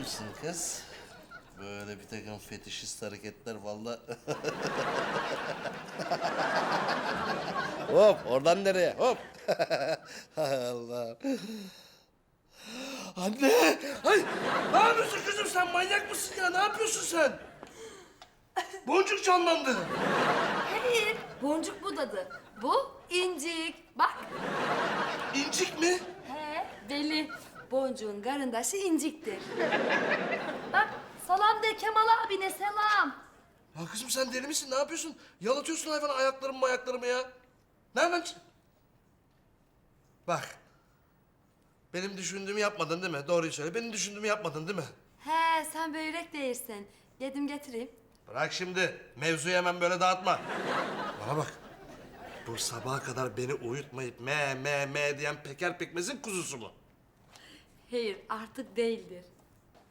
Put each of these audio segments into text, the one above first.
yapıyorsun kız? Böyle bir takım fetişist hareketler vallahi. Hop oradan nereye? Hop. Allah. Anne! Ay! Ne yapıyorsun kızım sen? Manyak mısın ya? Ne yapıyorsun sen? Boncuk canlandı. Hayır, boncuk budadı. Bu incik. Bak. İncik mi? He, deli. Boncuğun karındaşı inciktir. Bak, salam de Kemal abine selam. Ya kızım sen deli misin? Ne yapıyorsun? Yalatıyorsun hayvanı ayaklarımı ayaklarımı ya. Nereden Bak. Benim düşündüğümü yapmadın değil mi? Doğruyu söyle. Benim düşündüğümü yapmadın değil mi? He, sen börek değilsin. Yedim getireyim. Bırak şimdi. Mevzuyu hemen böyle dağıtma. Bana bak. Bu sabaha kadar beni uyutmayıp me me me diyen peker pekmezin kuzusu mu? Hayır, artık değildir.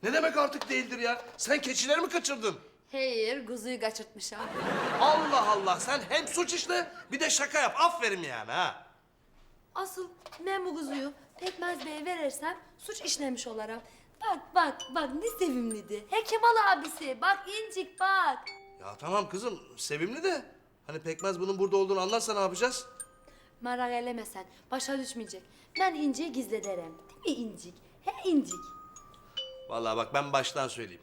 Ne demek artık değildir ya? Sen keçileri mi kaçırdın? Hayır, kuzuyu kaçırtmışım. Allah Allah sen hem suç işle bir de şaka yap. Aferin yani ha. Asıl ben bu kuzuyu Pekmez Bey'e verirsem suç işlemiş olarak. Bak bak bak ne sevimliydi. He Kemal abisi bak incik bak. Ya tamam kızım sevimli de. Hani pekmez bunun burada olduğunu anlarsa ne yapacağız? Merak eleme sen başa düşmeyecek. Ben inciyi gizlederim. Değil mi incik? He incik. Vallahi bak ben baştan söyleyeyim.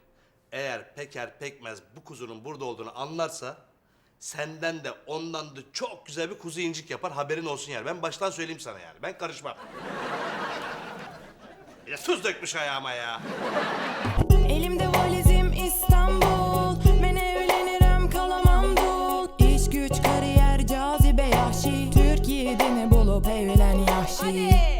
Eğer Peker Pekmez bu kuzunun burada olduğunu anlarsa senden de ondan da çok güzel bir kuzu incik yapar haberin olsun yani. Ben baştan söyleyeyim sana yani. Ben karışmam. Bir de tuz dökmüş ayağıma ya. Elimde valizim İstanbul Ben evlenirim kalamam dul İş güç kariyer cazibe yahşi Türk yiğidini bulup evlen yahşi